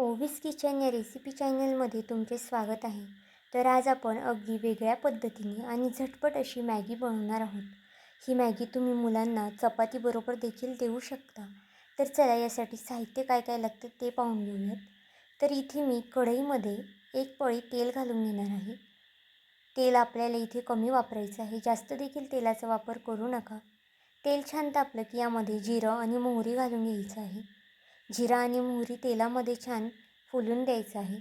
ओवीस kitchen या recipe चॅनलमध्ये तुमचे स्वागत आहे. तर आज आपण अगदी वेगळ्या पद्धतीने आणि झटपट अशी मॅगी बनवणार आहोत. ही मॅगी तुम्ही मुलांना चपातीबरोबर देखील देऊ शकता. तर चला यासाठी साहित्य काय काय लागतं ते पाहून घेऊयात. तर इथे मी कढईमध्ये एक पळी तेल घालून घेणार आहे. तेल आपल्याला इथे कमी वापरायचं आहे. जास्त देखील तेलाचा वापर करू नका. तेल छान तापलं की यामध्ये जिरं आणि मोहरी घालून घ्यायचं आहे. जिरा आणि मोहरी तेलामध्ये छान फुलून द्यायचं आहे.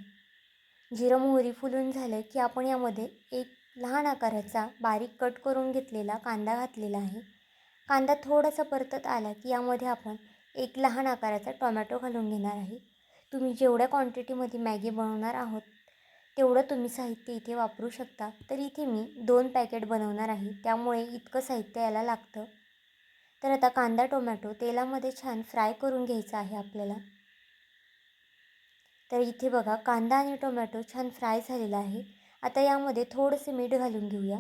जिरं मोहरी फुलून झालं की आपण यामध्ये एक लहान आकाराचा बारीक कट करून घेतलेला कांदा घातलेला आहे. कांदा थोडासा परतत आला की यामध्ये आपण एक लहान आकाराचा टोमॅटो घालून घेणार आहे. तुम्ही जेवढ्या क्वांटिटीमध्ये मॅगी बनवणार आहोत तेवढं तुम्ही साहित्य इथे वापरू शकता. तर इथे मी दोन पॅकेट बनवणार आहे. त्यामुळे इतकं साहित्य याला लागतं. तर आता कांदा टोमॅटो तेलामध्ये छान फ्राय करून घ्यायचा आहे आपल्याला. तर इथे बघा कांदा आणि टोमॅटो छान फ्राय झालेला आहे. आता यामध्ये थोडंसं मीठ घालून घेऊया.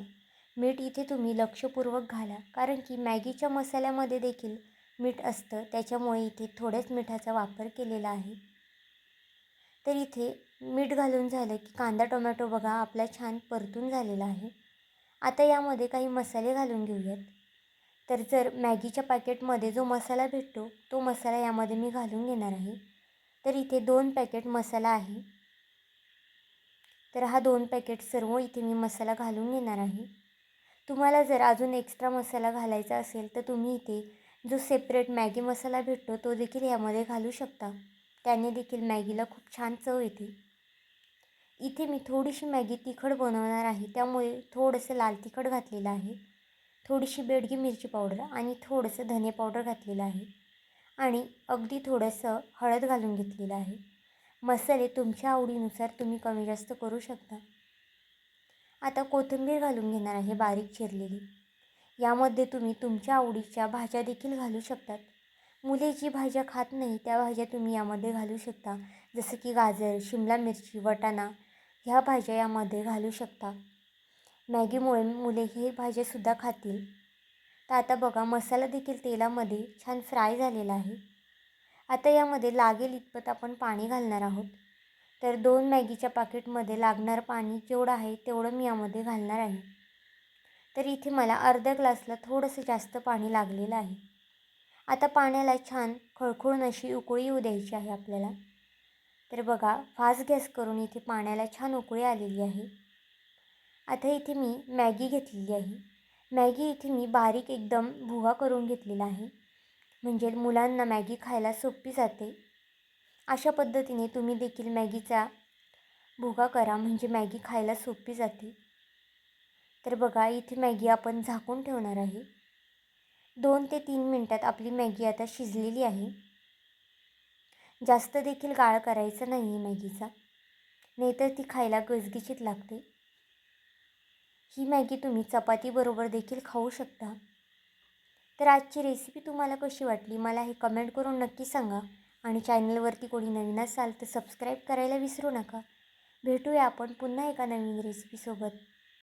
मीठ इथे तुम्ही लक्षपूर्वक घाला कारण की मॅगीच्या मसाल्यामध्ये देखील मीठ असतं. त्याच्यामुळे इथे थोड्याच मिठाचा वापर केलेला आहे. तर इथे मीठ घालून झालं की कांदा टोमॅटो बघा आपला छान परतून झालेला आहे. आता यामध्ये काही मसाले घालून घेऊयात. तर जर मॅगीच्या पॅकेटमध्ये जो मसाला भेटतो तो मसाला यामध्ये मी घालून घेणार आहे. तर इथे दोन पॅकेट मसाला आहे. तर हा दोन पॅकेट सर्व इथे मी मसाला घालून घेणार आहे. तुम्हाला जर अजून एक्स्ट्रा मसाला घालायचा असेल तर तुम्ही इथे जो सेपरेट मॅगी मसाला भेटतो तो देखील यामध्ये घालू शकता. त्याने देखील मॅगीला खूप छान चव येते. इथे मी थोडीशी मॅगी तिखट बनवणार आहे. त्यामुळे थोडंसं लाल तिखट घातलेलं आहे. थोडीशी बेडगी मिरची पावडर आणि थोडंसं धने पावडर घातलेलं आहे. आणि अगदी थोडंसं हळद घालून घेतलेलं आहे. मसाले तुमच्या आवडीनुसार तुम्ही कमी जास्त करू शकता. आता कोथिंबीर घालून घेणार आहे बारीक चिरलेली. यामध्ये तुम्ही तुमच्या आवडीच्या भाज्या देखील घालू शकतात. मुले जी भाज्या खात नाही त्या भाज्या तुम्ही यामध्ये घालू शकता. जसं की गाजर शिमला मिरची वटाणा ह्या भाज्या यामध्ये घालू शकता. मॅगीमुळे मुले हे भाज्यासुद्धा खातील. तर आता बघा मसाला देखील तेलामध्ये छान फ्राय झालेला आहे. आता यामध्ये लागेल इतपत आपण पाणी घालणार आहोत. तर दोन मॅगीच्या पाकिटमध्ये लागणारं पाणी जेवढं आहे तेवढं मी यामध्ये घालणार आहे. तर इथे मला अर्ध्या ग्लासला थोडंसं जास्त पाणी लागलेलं आहे. आता पाण्याला छान खळखळून अशी उकळी येऊ द्यायची आहे आपल्याला. तर बघा फास्ट गॅस करून इथे पाण्याला छान उकळी आलेली आहे. आता इथे मी मॅगी घेतलेली आहे. मॅगी इथे मी बारीक एकदम भुगा करून घेतलेला आहे. म्हणजे मुलांना मॅगी खायला सोपी जाते. अशा पद्धतीने तुम्ही देखील मॅगीचा भुगा करा. म्हणजे मॅगी खायला सोपी जाते. तर बघा इथे मॅगी आपण झाकून ठेवणार आहे. दोन ते तीन मिनटात आपली मॅगी आता शिजलेली आहे. जास्त देखील गाळ करायचा नाही आहे मॅगीचा. नाहीतर ती खायला गजगिचीत लागते. ही मॅगी तुम्ही चपातीबरोबर देखील खाऊ शकता. तर आजची रेसिपी तुम्हाला कशी वाटली? मला हे कमेंट करून नक्की सांगा. आणि चॅनलवरती कोणी नवीन असाल तर सबस्क्राईब करायला विसरू नका. भेटूया आपण पुन्हा एका नवीन रेसिपीसोबत